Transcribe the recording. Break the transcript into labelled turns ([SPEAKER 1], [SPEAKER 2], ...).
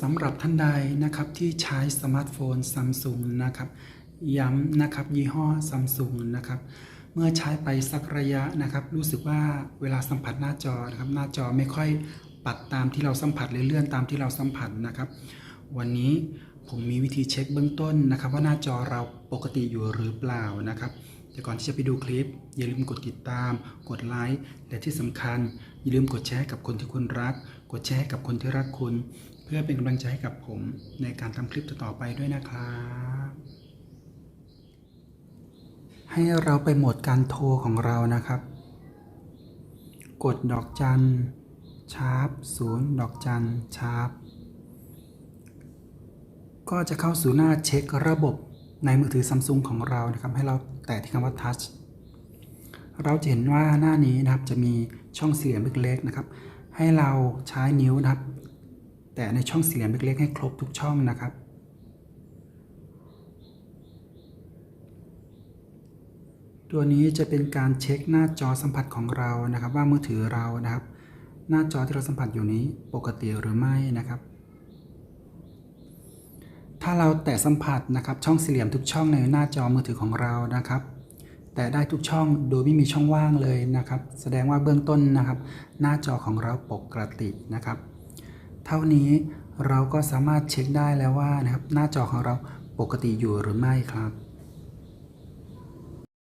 [SPEAKER 1] สำหรับท่านใดนะครับที่ใช้สมาร์ทโฟนซัมซุงนะครับ ย้ำนะครับยี่ห้อซัมซุงนะครับ เมื่อใช้ไปสักระยะนะครับ รู้สึกว่าเวลาสัมผัสหน้าจอนะครับ หน้าจอไม่ค่อยปัดตามที่เราสัมผัสหรือเลื่อนตามที่เราสัมผัสนะครับ วันนี้ผมมีวิธีเช็คเบื้องต้นนะครับ ว่าหน้าจอเราปกติอยู่หรือเปล่านะครับ แต่ก่อนที่จะไปดูคลิป อย่าลืมกดติดตาม กดไลค์และที่สำคัญ อย่าลืมกดแชร์กับคนที่คุณรัก กดแชร์กับคนที่รักคุณ พื่อเป็นกำลังใจให้กับผมในการทำคลิปต่อไปด้วยนะครับ ให้เราไปโหมดการโทรของเรานะครับ กดดอกจันชาร์ปศูนย์ดอกจันชาร์ปก็จะเข้าสู่หน้าเช็คระบบในมือถือซัมซุงของเรานะครับ ให้เราแตะที่คำว่า touch เราจะเห็นว่าหน้านี้นะครับจะมีช่องสี่เหลี่ยมเล็กๆนะครับ ให้เราใช้นิ้วนะครับ แต่ในช่องสี่เหลี่ยมเล็กๆให้ครบทุกช่องนะครับ ตัวนี้จะเป็นการเช็คหน้าจอสัมผัสของเรานะครับ ว่ามือถือเรานะครับ หน้าจอที่เราสัมผัสอยู่นี้ปกติหรือไม่นะครับ ถ้าเราแตะสัมผัสนะครับ ช่องสี่เหลี่ยมทุกช่องในหน้าจอมือถือของเรานะครับแต่ได้ทุกช่องโดยไม่มีช่องว่างเลยนะครับ แสดงว่าเบื้องต้นนะครับ หน้าจอของเราปกตินะครับ ท่านี้เราก็สามารถเช็คได้แล้วว่านะครับหน้าจอของเราปกติอยู่หรือไม่ครับ